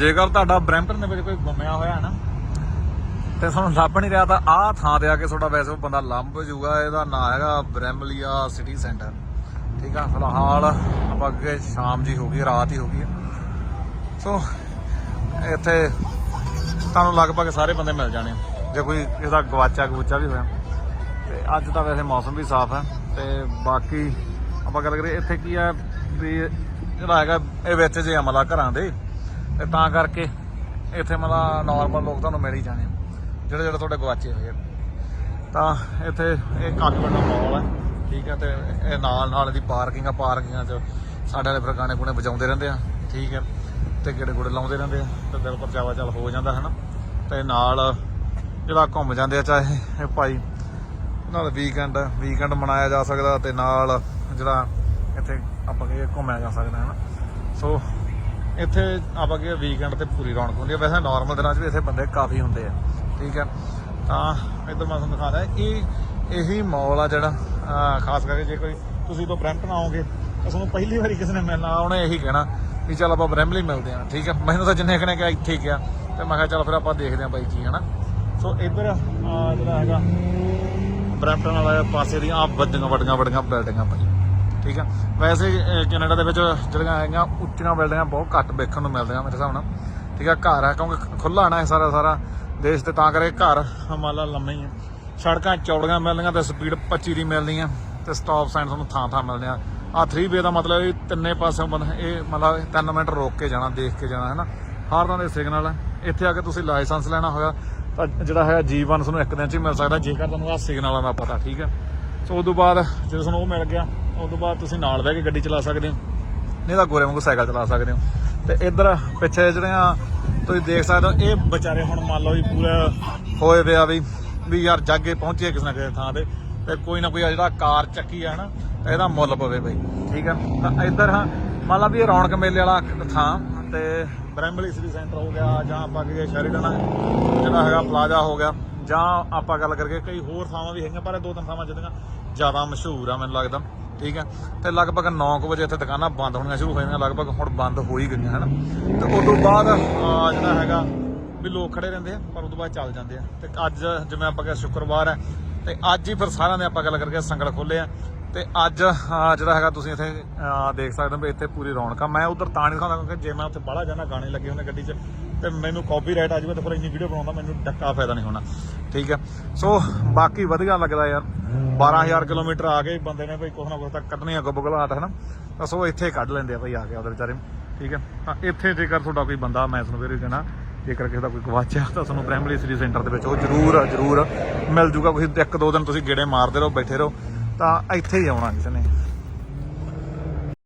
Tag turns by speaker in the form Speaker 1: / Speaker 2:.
Speaker 1: ਜੇਕਰ ਤੁਹਾਡਾ ਬ੍ਰੈਂਪਟਨ ਦੇ ਵਿੱਚ ਕੋਈ ਗੁੰਮਿਆ ਹੋਇਆ ਹੈ ਨਾ, ਤੇ ਤੁਹਾਨੂੰ ਲੱਭ ਨਹੀਂ ਰਿਹਾ, ਤਾਂ ਆਹ ਥਾਂ ਤੇ ਆ ਕੇ ਤੁਹਾਡਾ ਵੈਸੇ ਉਹ ਬੰਦਾ ਲੱਭ ਜੂਗਾ ਇਹਦਾ ਨਾਂ ਹੈਗਾ ਬ੍ਰੈਮਲੀਆ ਸਿਟੀ ਸੈਂਟਰ ਠੀਕ ਆ, ਫਿਲਹਾਲ ਆਪਾਂ ਅੱਗੇ ਸ਼ਾਮ ਜੀ ਹੋ ਗਈ, ਰਾਤ ਹੀ ਹੋ ਗਈ ਹੈ। ਸੋ ਇੱਥੇ ਤੁਹਾਨੂੰ ਲਗਭਗ ਸਾਰੇ ਬੰਦੇ ਮਿਲ ਜਾਣੇ ਜੇ ਕੋਈ ਇਹਦਾ ਗਵਾਚਾ ਗਵੂਚਾ ਵੀ ਹੋਇਆ ਤੇ ਅੱਜ ਤਾਂ ਵੈਸੇ ਮੌਸਮ ਵੀ ਸਾਫ਼ ਹੈ ਤੇ ਬਾਕੀ ਆਪਾਂ ਗੱਲ ਕਰੀਏ, ਇੱਥੇ ਕੀ ਹੈ ਵੀ ਜਿਹੜਾ ਹੈਗਾ, ਇਹ ਵਿੱਚ ਜੇ ਅਮਲਾ ਘਰਾਂ ਦੇ ਤੇ ਤਾਂ ਕਰਕੇ ਇੱਥੇ ਮਤਲਬ ਨਾਰਮਲ ਲੋਕ ਤੁਹਾਨੂੰ ਮਿਲ ਹੀ ਜਾਣੇ ਆ, ਜਿਹੜੇ ਜਿਹੜੇ ਤੁਹਾਡੇ ਗਵਾਚੇ ਹੋਏ ਆ। ਤਾਂ ਇੱਥੇ ਇਹ ਕਾਫੀ ਵੱਡਾ ਮਾਲ ਹੈ ਠੀਕ ਹੈ ਤੇ ਇਹ ਨਾਲ ਨਾਲ ਦੀ ਪਾਰਕਿੰਗ ਆ। ਪਾਰਕਿੰਗਾਂ 'ਚ ਸਾਡੇ ਵਾਲੇ ਫਿਰ ਗਾਣੇ ਗੁਣੇ ਵਜਾਉਂਦੇ ਰਹਿੰਦੇ ਆ। ਠੀਕ ਹੈ ਤੇ ਕਿਹੜੇ ਗੁੜੇ ਲਾਉਂਦੇ ਰਹਿੰਦੇ ਆ। ਤੇ ਦਿਲ ਪਰਚਾਵਾ ਚੱਲ ਹੋ ਜਾਂਦਾ ਹੈ ਨਾ ਤੇ ਨਾਲ ਜਿਹੜਾ ਘੁੰਮ ਜਾਂਦੇ ਆ ਚਾਹੇ ਇਹ ਭਾਈ ਨਾਲ ਵੀਕਐਂਡ ਵੀਕਐਂਡ ਮਨਾਇਆ ਜਾ ਸਕਦਾ ਤੇ ਨਾਲ ਜਿਹੜਾ ਇੱਥੇ ਆਪਾਂ ਕਹੀਏ ਘੁੰਮਿਆ ਜਾ ਸਕਦਾ ਹੈ ਨਾ ਸੋ ਇੱਥੇ ਆਪਾਂ ਕਹੀਏ ਵੀਕਐਂਡ ਤੇ ਪੂਰੀ ਰੌਣਕ ਹੁੰਦੀ ਹੈ ਵੈਸੇ ਨਾਰਮਲ ਦਿਨਾਂ 'ਚ ਵੀ ਇੱਥੇ ਬੰਦੇ ਕਾਫੀ ਹੁੰਦੇ ਆ। ਠੀਕ ਹੈ ਤਾਂ ਇੱਧਰ ਮੈਂ ਤੁਹਾਨੂੰ ਦਿਖਾ ਰਿਹਾ, ਇਹ ਇਹੀ ਮਾਲ ਆ ਜਿਹੜਾ ਖਾਸ ਕਰਕੇ ਜੇ ਕੋਈ ਤੁਸੀਂ ਤੋਂ ਬ੍ਰੈਂਪਟਨ ਆਓਗੇ, ਤਾਂ ਤੁਹਾਨੂੰ ਪਹਿਲੀ ਵਾਰੀ ਕਿਸੇ ਨੇ ਮਿਲਣਾ, ਉਹਨੇ ਇਹੀ ਕਹਿਣਾ ਵੀ ਚੱਲ ਆਪਾਂ ਬ੍ਰੈਮਲੀ ਮਿਲਦੇ ਆ ਠੀਕ ਹੈ ਮੈਨੂੰ ਤਾਂ ਜਿੰਨੇ ਕਨੇ ਕਿਹਾ ਇੱਥੇ ਹੀ ਗਿਆ ਤੇ ਮੈਂ ਕਿਹਾ ਚੱਲ ਫਿਰ ਆਪਾਂ ਦੇਖਦੇ ਆ ਬਾਈ ਕੀ ਹੈ ਨਾ ਸੋ ਇੱਧਰ ਜਿਹੜਾ ਹੈਗਾ ਬ੍ਰੈਂਪਟਨ ਵਾਲਾ ਪਾਸੇ ਦੀਆਂ ਆ ਵੱਡੀਆਂ ਵੱਡੀਆਂ ਵੱਡੀਆਂ ਬਿਲਡਿੰਗਾਂ ਭਾਈ ਠੀਕ ਆ। ਵੈਸੇ ਕੈਨੇਡਾ ਦੇ ਵਿੱਚ ਜਿਹੜੀਆਂ ਹੈਗੀਆਂ ਉੱਚੀਆਂ ਬਿਲਡਿੰਗਾਂ ਬਹੁਤ ਘੱਟ ਵੇਖਣ ਨੂੰ ਮਿਲਦੀਆਂ ਮੇਰੇ ਹਿਸਾਬ ਨਾਲ। ਠੀਕ ਆ, ਘਰ ਹੈ ਕਿਉਂਕਿ ਖੁੱਲਾ ਨਾ ਇਹ ਸਾਰਾ ਸਾਰਾ ਦੇਸ਼ ਤੇ, ਤਾਂ ਕਰਕੇ ਘਰ ਮੰਨ ਲਾ ਲੰਮੇ ਹੀ ਆ। ਸੜਕਾਂ, ਚੌੜੀਆਂ ਮਿਲਦੀਆਂ ਤੇ ਸਪੀਡ 25 ਦੀ ਮਿਲਦੀ ਆ ਤੇ ਸਟਾਪ ਸਾਈਨ ਤੁਹਾਨੂੰ ਥਾਂ ਥਾਂ ਮਿਲਦੇ ਆ ਆ 3 ਵੇ ਦਾ ਮਤਲਬ ਇਹ ਤਿੰਨੇ ਪਾਸਿਓਂ ਬੰਦ, ਇਹ ਮਤਲਬ 3 ਮਿੰਟ ਰੋਕ ਕੇ ਜਾਣਾ, ਦੇਖ ਕੇ ਜਾਣਾ ਹੈ ਨਾ ਹਰ ਤਰ੍ਹਾਂ ਦੇ ਸਿਗਨਲ ਹੈ ਇੱਥੇ ਆ ਕੇ ਤੁਸੀਂ ਲਾਇਸੈਂਸ ਲੈਣਾ ਹੋਇਆ, ਤਾਂ ਜਿਹੜਾ ਹੈ ਜੀਵਨ ਤੁਹਾਨੂੰ ਇੱਕ ਦਿਨ ਚ ਹੀ ਮਿਲ ਸਕਦਾ, ਜੇਕਰ ਤੁਹਾਨੂੰ ਆ ਸਿਗਨਲਾਂ ਦਾ ਪਤਾ, ਠੀਕ ਹੈ ਸੋ ਉਸ ਤੋਂ ਬਾਅਦ ਜਦੋਂ ਤੁਹਾਨੂੰ ਉਹ ਮਿਲ ਗਿਆ ਉਸ ਤੋਂ ਬਾਅਦ ਤੁਸੀਂ ਨਾਲ ਬਹਿ ਕੇ ਗੱਡੀ ਚਲਾ ਸਕਦੇ ਹੋ। ਨਹੀਂ ਤਾਂ ਗੋਰੇ ਵਾਂਗੂ ਸਾਈਕਲ ਚਲਾ ਸਕਦੇ ਹੋ। ਤੇ ਇੱਧਰ ਪਿੱਛੇ ਜਿਹੜੇ ਆ, ਤੁਸੀਂ ਦੇਖ ਸਕਦੇ ਹੋ, ਇਹ ਵਿਚਾਰੇ ਹੁਣ ਮੰਨ ਲਓ ਵੀ ਪੂਰਾ ਹੋਏ ਪਿਆ ਵੀ ਵੀ ਯਾਰ ਜਾਗੇ ਪਹੁੰਚੇ ਕਿਸੇ ਨਾ ਕਿਸੇ ਥਾਂ ਤੇ ਤੇ ਕੋਈ ਨਾ ਕੋਈ ਜਿਹੜਾ ਕਾਰ ਚੱਕੀ ਆ ਨਾ ਤਾਂ ਇਹਦਾ ਮੁੱਲ ਪਵੇ ਬਈ, ਠੀਕ ਆ? ਤਾਂ ਇੱਧਰ ਹਾਂ, ਮੰਨ ਲਾ ਵੀ ਇਹ ਰੌਣਕ ਮੇਲੇ ਵਾਲਾ ਥਾਂ, ਤੇ ਬ੍ਰੈਮਬਲੀ ਸਿਟੀ ਸੈਂਟਰ ਹੋ ਗਿਆ, ਜਾਂ ਆਪਾਂ ਕਹੀਏ ਸ਼ੈਰੀਡਨ ਜਿਹੜਾ ਹੈਗਾ ਪਲਾਜ਼ਾ ਹੋ ਗਿਆ, ਜਾਂ ਆਪਾਂ ਗੱਲ ਕਰਕੇ ਕਈ ਹੋਰ ਥਾਵਾਂ ਵੀ ਹੈਗੀਆਂ, ਪਰ ਇਹ ਦੋ ਤਿੰਨ ਥਾਵਾਂ ਜਿਹੜੀਆਂ ਜ਼ਿਆਦਾ ਮਸ਼ਹੂਰ ਆ ਮੈਨੂੰ ਲੱਗਦਾ। ਠੀਕ ਹੈ? ਤੇ ਲਗਭਗ 9 ਵਜੇ ਇੱਥੇ ਦੁਕਾਨਾਂ ਬੰਦ ਹੋਣੀਆਂ ਸ਼ੁਰੂ ਹੋ ਜਾਂਦੀਆਂ, ਲਗਭਗ ਹੁਣ ਬੰਦ ਹੋ ਹੀ ਗਈਆਂ, ਹਨ? ਤੇ ਉਸ ਤੋਂ ਬਾਅਦ ਜਿਹੜਾ ਹੈਗਾ ਵੀ ਲੋਕ ਖੜੇ ਰਹਿੰਦੇ ਆ, ਪਰ ਉਸ ਤੋਂ ਬਾਅਦ ਚੱਲ ਜਾਂਦੇ ਆ। ਤੇ ਅੱਜ ਜਿਵੇਂ ਆਪਾਂ ਕਿਹਾ ਸ਼ੁੱਕਰਵਾਰ ਹੈ, ਤੇ ਅੱਜ ਹੀ ਫਿਰ ਸਾਰਿਆਂ ਦੇ ਆਪਾਂ ਗੱਲ ਕਰਕੇ ਸੰਗਲ ਖੋਲੇ ਆ। ਤੇ ਅੱਜ ਜਿਹੜਾ ਹੈਗਾ ਤੁਸੀਂ ਇੱਥੇ ਦੇਖ ਸਕਦੇ ਹੋ ਵੀ ਇੱਥੇ ਪੂਰੀ ਰੌਣਕ ਆ। ਮੈਂ ਉਧਰ ਤਾਂ ਨਹੀਂ ਦਿਖਾਉਂਦਾ ਕਿਉਂਕਿ ਜੇ ਮੈਂ ਉੱਥੇ ਬਾਹਲਾ ਜਾਣਾ, ਗਾਣੇ ਲੱਗੇ ਹੁੰਦੇ ਗੱਡੀ 'ਚ ਤੇ ਮੈਨੂੰ ਕਾਪੀਰਾਈਟ ਆ ਜਾਵੇ ਤਾਂ ਫਿਰ ਇੰਨੀ ਵੀਡੀਓ ਬਣਾਉਂਦਾ ਮੈਨੂੰ ਡੱਕਾ ਫਾਇਦਾ ਨਹੀਂ ਹੋਣਾ। ਠੀਕ ਹੈ। ਸੋ ਬਾਕੀ ਵਧੀਆ ਲੱਗਦਾ ਯਾਰ। 12000 ਕਿਲੋਮੀਟਰ ਆ ਕੇ ਬੰਦੇ ਨੇ ਭਈ ਕੁਛ ਨਾ ਕੁਛ ਤਾਂ ਕੱਢਣੀ ਆ ਗੁਬਗਲਾਟ ਹੈ ਨਾ ਤਾਂ ਸੋ ਇੱਥੇ ਕੱਢ ਲੈਂਦੇ ਆ ਭਈ ਆ ਕੇ ਉਹਦੇ ਵਿਚਾਰੇ। ਠੀਕ ਹੈ। ਤਾਂ ਇੱਥੇ ਜੇਕਰ ਤੁਹਾਡਾ ਕੋਈ ਬੰਦਾ, ਮੈਂ ਤੁਹਾਨੂੰ ਫਿਰ ਕਹਿਣਾ, ਜੇਕਰ ਕਿਸੇ ਦਾ ਕੋਈ ਗਵਾਚਿਆ ਤਾਂ ਤੁਹਾਨੂੰ ਪ੍ਰਾਇਮਰੀ ਸਿਟੀ ਸੈਂਟਰ ਦੇ ਵਿੱਚ ਉਹ ਜ਼ਰੂਰ ਜ਼ਰੂਰ ਮਿਲ ਜੂਗਾ। ਕੋਈ ਇੱਕ ਦੋ ਦਿਨ ਤੁਸੀਂ ਗੇੜੇ ਮਾਰਦੇ ਰਹੋ, ਬੈਠੇ ਰਹੋ। ਤਾਂ ਇੱਥੇ ਹੀ ਆਉਣਾ ਕਿਸੇ ਨੇ।